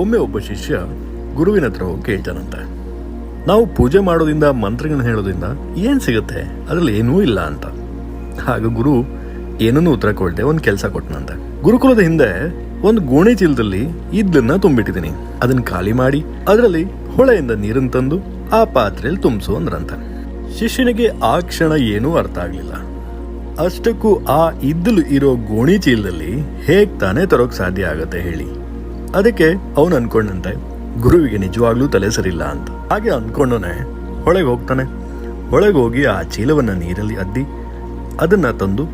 ಒಮ್ಮೆ ಒಬ್ಬ ಶಿಷ್ಯ ಗುರುವಿನ ಹತ್ರ ಹೋಗಿ ಕೇಳ್ತಾನಂತೆ. ನಾವು ಪೂಜೆ ಮಾಡೋದಿಂದ ಮಂತ್ರಗಳನ್ನ ಹೇಳೋದ್ರಿಂದ ಏನು ಸಿಗುತ್ತೆ? ಅದರಲ್ಲಿ ಏನೂ ಇಲ್ಲ ಅಂತ. ಆಗ ಗುರು ಏನನ್ನೂ ಉತ್ತರ ಕೊಡದೆ, ಒಂದು ಕೆಲಸ ಕೊಟ್ಟನಂತೆ ಗುರುಕುಲದ ಹಿಂದೆ ಒಂದು ಗೋಣಿ ಚೀಲದಲ್ಲಿ ಇದ್ದನ್ನ ತುಂಬಿಟ್ಟಿದ್ದೀನಿ. ಅದನ್ನ ಖಾಲಿ ಮಾಡಿ, ಅದರಲ್ಲಿ ಹೊಳೆಯಿಂದ ನೀರನ್ನು ತಂದು ಆ ಪಾತ್ರೆಯಲ್ಲಿ ತುಂಬಿಸು ಅಂದ್ರಂತ. ಶಿಷ್ಯನಿಗೆ ಆ ಕ್ಷಣ ಏನೂ ಅರ್ಥ ಆಗಲಿಲ್ಲ. ಅಷ್ಟಕ್ಕೂ ಆ ಇದ್ದಲು ಇರೋ ಗೋಣಿ ಚೀಲದಲ್ಲಿ ಹೇಗೆ ತಾನೇ ತರೋಕ್ ಸಾಧ್ಯ ಆಗತ್ತೆ ಹೇಳಿ. ಅದಕ್ಕೆ ಅವನು ಅನ್ಕೊಂಡಂತೆ, ಗುರುವಿಗೆ ನಿಜವಾಗ್ಲೂ ತಲೆ ಸರಿಲ್ಲ ಅಂತ. ಹಾಗೆ ಅನ್ಕೊಂಡೋನೆ ಒಳಗೆ ಹೋಗ್ತಾನೆ. ಒಳಗೆ ಹೋಗಿ ಆ ಚೀಲವನ್ನ ನೀರಲ್ಲಿ ಅದ್ದಿ, ಅದನ್ನ ತಂದು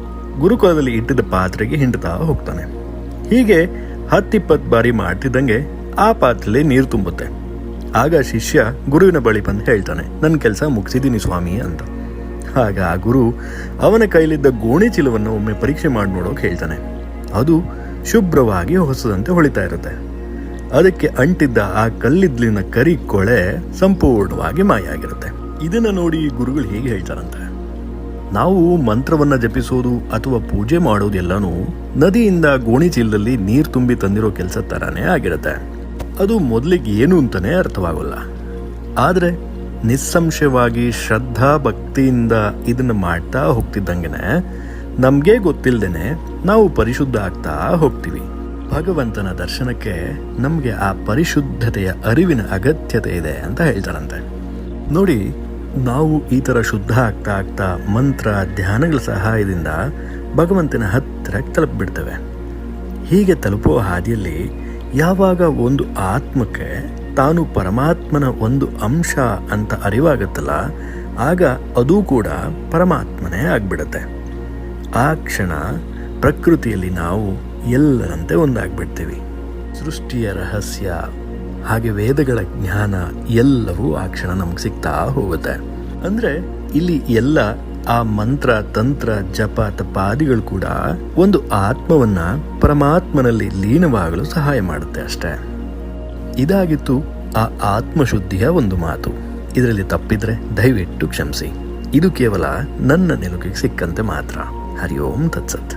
ಗುರುಕುಲದಲ್ಲಿ ಇಟ್ಟಿದ್ದ ಪಾತ್ರೆಗೆ ಹಿಂಡ್ತಾ ಹೋಗ್ತಾನೆ. ಹೀಗೆ ಹತ್ತಿಪ್ಪತ್ತು ಬಾರಿ ಮಾಡ್ತಿದ್ದಂಗೆ ಆ ಪಾತ್ರೆಲಿ ನೀರು ತುಂಬುತ್ತೆ. ಆಗ ಶಿಷ್ಯ ಗುರುವಿನ ಬಳಿ ಬಂದು ಹೇಳ್ತಾನೆ ನನ್ನ ಕೆಲಸ ಮುಗಿಸಿದ್ದೀನಿ ಸ್ವಾಮಿ ಅಂತ. ಆಗ ಆ ಗುರು ಅವನ ಕೈಲಿದ್ದ ಗೋಣಿ ಚೀಲವನ್ನು ಒಮ್ಮೆ ಪರೀಕ್ಷೆ ಮಾಡಿ ನೋಡೋಕೆ ಹೇಳ್ತಾನೆ. ಅದು ಶುಭ್ರವಾಗಿ ಹೊಸದಂತೆ ಹೊಳಿತಾ ಇರುತ್ತೆ. ಅದಕ್ಕೆ ಅಂಟಿದ್ದ ಆ ಕಲ್ಲಿದ್ಲಿನ ಕರಿ ಕೊಳೆ ಸಂಪೂರ್ಣವಾಗಿ ಮಾಯ ಆಗಿರುತ್ತೆ ಇದನ್ನ ನೋಡಿ ಗುರುಗಳು ಹೇಗೆ ಹೇಳ್ತಾರಂತೆ. ನಾವು ಮಂತ್ರವನ್ನ ಜಪಿಸೋದು ಅಥವಾ ಪೂಜೆ ಮಾಡೋದೆಲ್ಲನೂ ನದಿಯಿಂದ ಗೋಣಿ ಚೀಲದಲ್ಲಿ ನೀರು ತುಂಬಿ ತಂದಿರೋ ಕೆಲಸ ತರಾನೇ ಆಗಿರುತ್ತೆ. ಅದು ಮೊದಲಿಗೆ ಏನು ಅಂತಾನೆ ಅರ್ಥವಾಗಲ್ಲ. ಆದರೆ ನಿಸ್ಸಂಶಯವಾಗಿ ಶ್ರದ್ಧಾ ಭಕ್ತಿಯಿಂದ ಇದನ್ನ ಮಾಡ್ತಾ ಹೋಗ್ತಿದ್ದಂಗೆನೆ ನಮ್ಗೆ ಗೊತ್ತಿಲ್ಲದೇನೆ ನಾವು ಪರಿಶುದ್ಧ ಆಗ್ತಾ ಹೋಗ್ತೀವಿ. ಭಗವಂತನ ದರ್ಶನಕ್ಕೆ ನಮಗೆ ಆ ಪರಿಶುದ್ಧತೆಯ ಅರಿವಿನ ಅಗತ್ಯತೆ ಇದೆ ಅಂತ ಹೇಳ್ತಾರಂತೆ ನೋಡಿ, ನಾವು ಈ ಥರ ಶುದ್ಧ ಆಗ್ತಾ ಆಗ್ತಾ ಮಂತ್ರ, ಧ್ಯಾನಗಳ ಸಹಾಯದಿಂದ ಭಗವಂತನ ಹತ್ತಿರ ತಲುಪಿಬಿಡ್ತೇವೆ. ಹೀಗೆ ತಲುಪುವ ಹಾದಿಯಲ್ಲಿ ಯಾವಾಗ ಒಂದು ಆತ್ಮಕ್ಕೆ ತಾನು ಪರಮಾತ್ಮನ ಒಂದು ಅಂಶ ಅಂತ ಅರಿವಾಗತ್ತಲ್ಲ, ಆಗ ಅದು ಕೂಡ ಪರಮಾತ್ಮನೇ ಆಗ್ಬಿಡುತ್ತೆ. ಆ ಕ್ಷಣ ಪ್ರಕೃತಿಯಲ್ಲಿ ನಾವು ಎಲ್ಲರಂತೆ ಒಂದಾಗ್ಬಿಡ್ತೀವಿ. ಸೃಷ್ಟಿಯ ರಹಸ್ಯ, ಹಾಗೆ ವೇದಗಳ ಜ್ಞಾನ ಎಲ್ಲವೂ ಆ ಕ್ಷಣ ನಮ್ಗೆ ಸಿಗ್ತಾ ಹೋಗುತ್ತೆ. ಅಂದ್ರೆ ಇಲ್ಲಿ ಎಲ್ಲ ಆ ಮಂತ್ರ, ತಂತ್ರ, ಜಪ, ತಪಾದಿಗಳು ಕೂಡ ಒಂದು ಆತ್ಮವನ್ನ ಪರಮಾತ್ಮನಲ್ಲಿ ಲೀನವಾಗಲು ಸಹಾಯ ಮಾಡುತ್ತೆ ಅಷ್ಟೇ. ಇದಾಗಿತ್ತು ಆ ಆತ್ಮಶುದ್ಧಿಯ ಒಂದು ಮಾತು. ಇದರಲ್ಲಿ ತಪ್ಪಿದ್ರೆ ದಯವಿಟ್ಟು ಕ್ಷಮಿಸಿ. ಇದು ಕೇವಲ ನನ್ನ ನೆಲುಕಿಗೆ ಸಿಕ್ಕಂತೆ ಮಾತ್ರ. हरिओम तत्सत